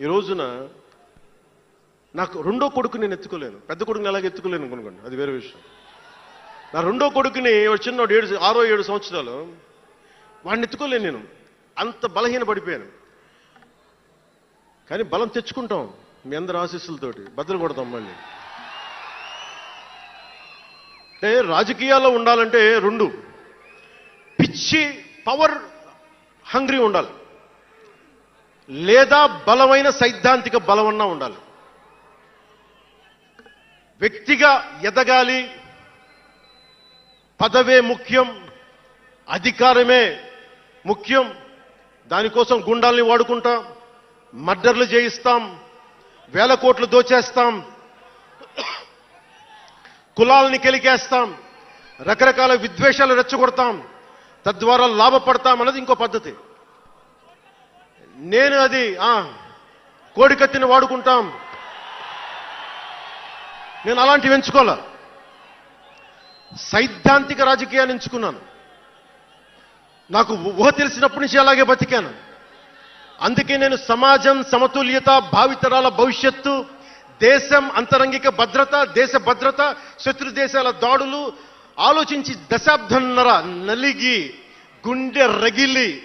ఈ రోజున నాకు రెండో కొడుకు నేను ఎత్తుకోలేను. పెద్ద కొడుకుని ఎలాగ ఎత్తుకోలేను అనుకోండి. అది వేరే విషయం. నా రెండో కొడుకుని వాడు చిన్నోడు ఏడు ఆరో ఏడు సంవత్సరాలు వాడిని ఎత్తుకోలేను నేను. అంత బలహీన పడిపోయాను. కానీ బలం తెచ్చుకుంటాం మీ అందరి ఆశీస్సులతోటి. బద్దలు కొడతాం మళ్ళీ. అంటే రాజకీయాల్లో ఉండాలంటే రెండు. పిచ్చి పవర్ హంగ్రీ ఉండాలి. లేదా బలమైన సైద్ధాంతిక బలమన్నా ఉండాలి. వ్యక్తిగా ఎదగాలి పదవే ముఖ్యం అధికారమే ముఖ్యం దానికోసం గుండాల్ని వాడుకుంటాం మర్డర్లు చేయిస్తాం వేల కోట్లు దోచేస్తాం కులాలని కెలికేస్తాం రకరకాల విద్వేషాలు రెచ్చగొడతాం తద్వారా లాభపడతాం అన్నది ఇంకో పద్ధతి. నేను అది కోడికత్తిని వాడుకుంటాం. నేను అలాంటివి ఎంచుకోలే సైద్ధాంతిక రాజకీయాన్ని ఎంచుకున్నాను. నాకు ఊహ తెలిసినప్పటి నుంచి అలాగే బతికాను. అందుకే నేను సమాజం సమతుల్యత భావితరాల భవిష్యత్తు దేశం అంతరంగిక భద్రత దేశ భద్రత శత్రు దేశాల దాడులు ఆలోచించి దశాబ్దంన్నర నలిగి గుండె రగిలి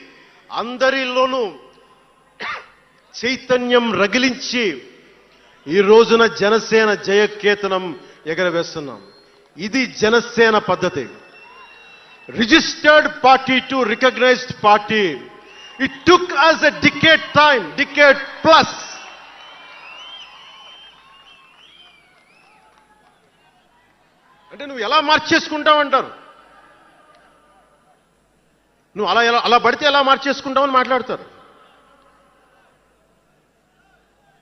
అందరిలోనూ చైతన్యం రగిలించి ఈ రోజున జనసేన జయకేతనం ఎగరవేస్తున్నాం. ఇది జనసేన పద్ధతి. Registered party to recognized party. It took us a decade time decade plus అంటే నువ్వు ఎలా మార్చేసుకుంటావు అంటారు? నువ్వు అలా ఎలా అలా పడితే ఎలా మార్చేసుకుంటావని మాట్లాడతారు?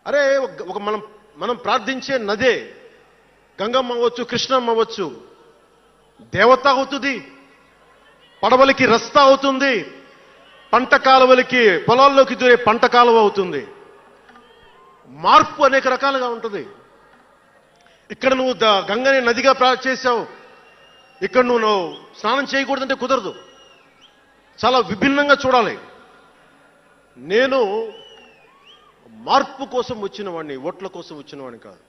అరే ఒక- మనం మనం ప్రార్థించే నదే. గంగమ్మ అవ్వచ్చు కృష్ణమ్మ అవ్వచ్చు. దేవత అవుతుంది. పడవలకి రస్తా అవుతుంది. పంట కాలువలకి పొలాల్లోకి దూరే పంట కాలువ అవుతుంది. మార్పు అనేక రకాలుగా ఉంటుంది. ఇక్కడ నువ్వు గంగని నదిగా ప్రా- చేశావు. ఇక్కడ నువ్వు నువ్వు స్నానం చేయకూడదంటే కుదరదు. చాలా విభిన్నంగా చూడాలి. నేను మార్పు కోసం వచ్చిన వాడిని ఓట్ల కోసం వచ్చిన వాడిని కాదు.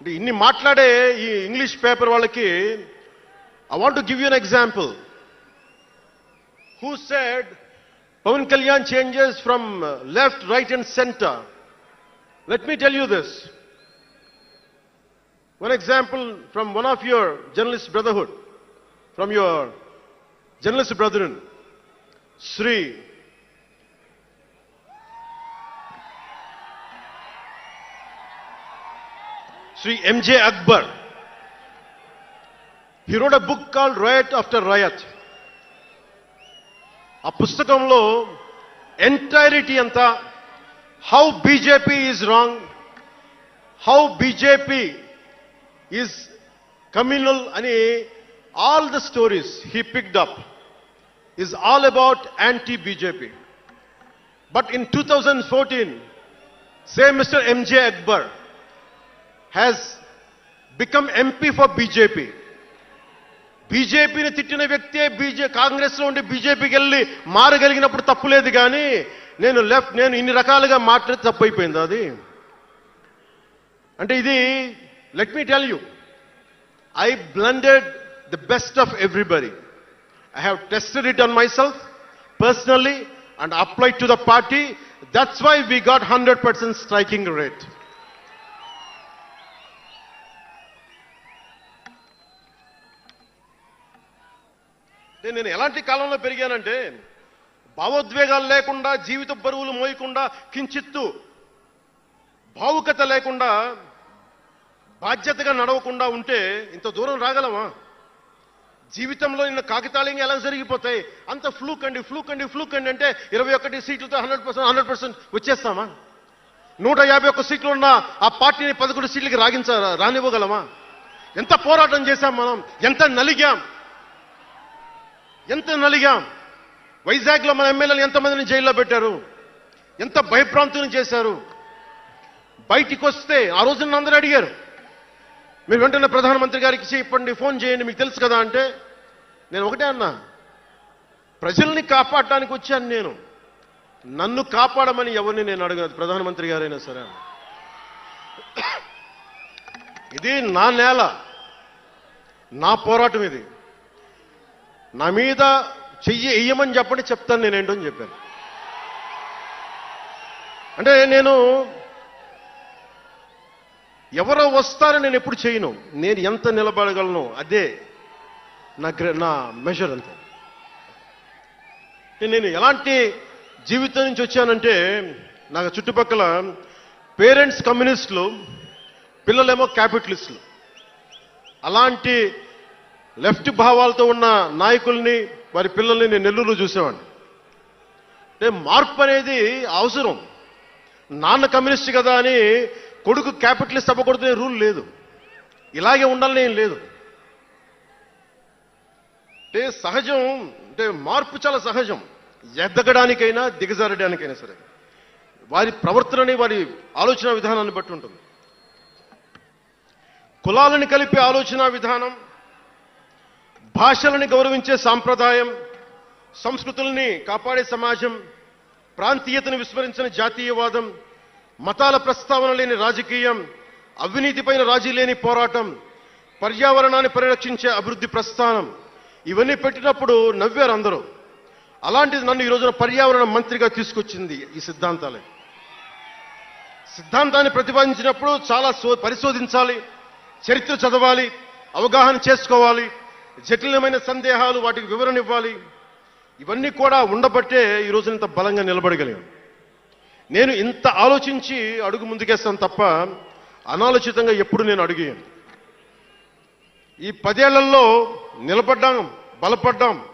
అంటే ఇన్ని మాట్లాడే ఈ ఇంగ్లీష్ పేపర్ వాళ్ళకి I want give you an example who said Pavan Kalyan changes from left right and centre let me tell you this one example from one of your journalist brotherhood from your journalist brother Shri Shri MJ Akbar He wrote a book called Riot After Riot. ఆ పుస్తకంలో entirety అంతా how BJP is wrong how BJP is communal అని all the stories he picked up is all about anti BJP but in two thousand fourteen same mister MJ Akbar has become MP for BJP బీజేపీని తిట్టిన వ్యక్తే బీజే కాంగ్రెస్లో ఉండి బీజేపీకి వెళ్ళి మారగలిగినప్పుడు తప్పులేదు కానీ నేను లెఫ్ట్ నేను ఇన్ని రకాలుగా మాట్లాడి తప్పు అయిపోయింది అది? అంటే ఇది let me tell you I blended the best of everybody I have tested it on myself personally and apply to the party that's why we got hundred percent striking rate అంటే నేను ఎలాంటి కాలంలో పెరిగానంటే భావోద్వేగాలు లేకుండా జీవిత బరువులు మోయకుండా కించిత్తు భావుకత లేకుండా బాధ్యతగా నడవకుండా ఉంటే ఇంత దూరం రాగలమా? జీవితంలో నిన్న కాకితాళీయంగా ఎలా జరిగిపోతాయి? అంత ఫ్లూక్ అండి ఫ్లూక్ అండి ఫ్లూక్ అండి అంటే ఇరవై ఒకటి సీట్లతో హండ్రెడ్ పర్సెంట్ హండ్రెడ్ పర్సెంట్ వచ్చేస్తామా? నూట యాభై ఒక్క సీట్లు ఉన్న ఆ పార్టీని పదకొండు సీట్లకి రాగించ రానివ్వగలమా? ఎంత పోరాటం చేశాం మనం ఎంత నలిగాం? ఎంత నలిగాం. వైజాగ్లో మన ఎమ్మెల్యేలు ఎంతమందిని జైల్లో పెట్టారు. ఎంత భయభ్రాంతులను చేశారు. బయటికి వస్తే ఆ రోజున అందరూ అడిగారు. మీరు వెంటనే ప్రధానమంత్రి గారికి చెప్పండి ఫోన్ చేయండి మీకు తెలుసు కదా అంటే నేను ఒకటే అన్నా. ప్రజల్ని కాపాడటానికి వచ్చాను నేను. నన్ను కాపాడమని ఎవరిని నేను అడగదు ప్రధానమంత్రి గారైనా సరే. ఇది నా నేల. నా పోరాటం ఇది. నా మీద చెయ్యి వెయ్యమని చెప్పండి చెప్తాను నేనేంటో అని చెప్పాను. అంటే నేను ఎవరో వస్తారో నేను ఎప్పుడు చేయను. నేను ఎంత నిలబడగలను అదే నా గ్ర నా మెజర్ అంతే. నేను ఎలాంటి జీవితం నుంచి వచ్చానంటే నాకు చుట్టుపక్కల పేరెంట్స్ కమ్యూనిస్టులు పిల్లలేమో క్యాపిటలిస్టులు. అలాంటి లెఫ్ట్ భావాలతో ఉన్న నాయకుల్ని వారి పిల్లల్ని నేను నెల్లూరులో చూసేవాడిని. అంటే మార్పు అనేది అవసరం. నాన్న కమ్యూనిస్ట్ కదా అని కొడుకు క్యాపిటలిస్ట్ అవ్వకూడదనే రూల్ లేదు. ఇలాగే ఉండాలని ఏం లేదు. అంటే సహజం అంటే మార్పు చాలా సహజం. ఎదగడానికైనా దిగజారడానికైనా సరే. వారి ప్రవర్తనని వారి ఆలోచన విధానాన్ని బట్టి ఉంటుంది. కులాలను కలిపే ఆలోచన విధానం భాషలని గౌరవించే సాంప్రదాయం సంస్కృతుల్ని కాపాడే సమాజం ప్రాంతీయతను విస్మరించిన జాతీయవాదం మతాల ప్రస్తావన లేని రాజకీయం అవినీతిపైన రాజీ లేని పోరాటం పర్యావరణాన్ని పరిరక్షించే అభివృద్ధి ప్రస్థానం ఇవన్నీ పెట్టినప్పుడు నవ్వారు అందరూ. అలాంటిది నన్ను ఈ రోజున పర్యావరణ మంత్రిగా తీసుకొచ్చింది ఈ సిద్ధాంతాలే. సిద్ధాంతాన్ని ప్రతిపాదించినప్పుడు చాలా సో- పరిశోధించాలి చరిత్ర చదవాలి అవగాహన చేసుకోవాలి జటిలమైన సందేహాలు వాటికి వివరణ ఇవ్వాలి. ఇవన్నీ కూడా ఉండబట్టే ఈ ఇంత బలంగా నిలబడగలిగాను నేను ఇంత ఆలోచించి అడుగు ముందుకేస్తాను తప్ప అనాలోచితంగా ఎప్పుడు నేను అడిగాను ఈ పదేళ్ళలో నిలబడ్డాం బలపడ్డాం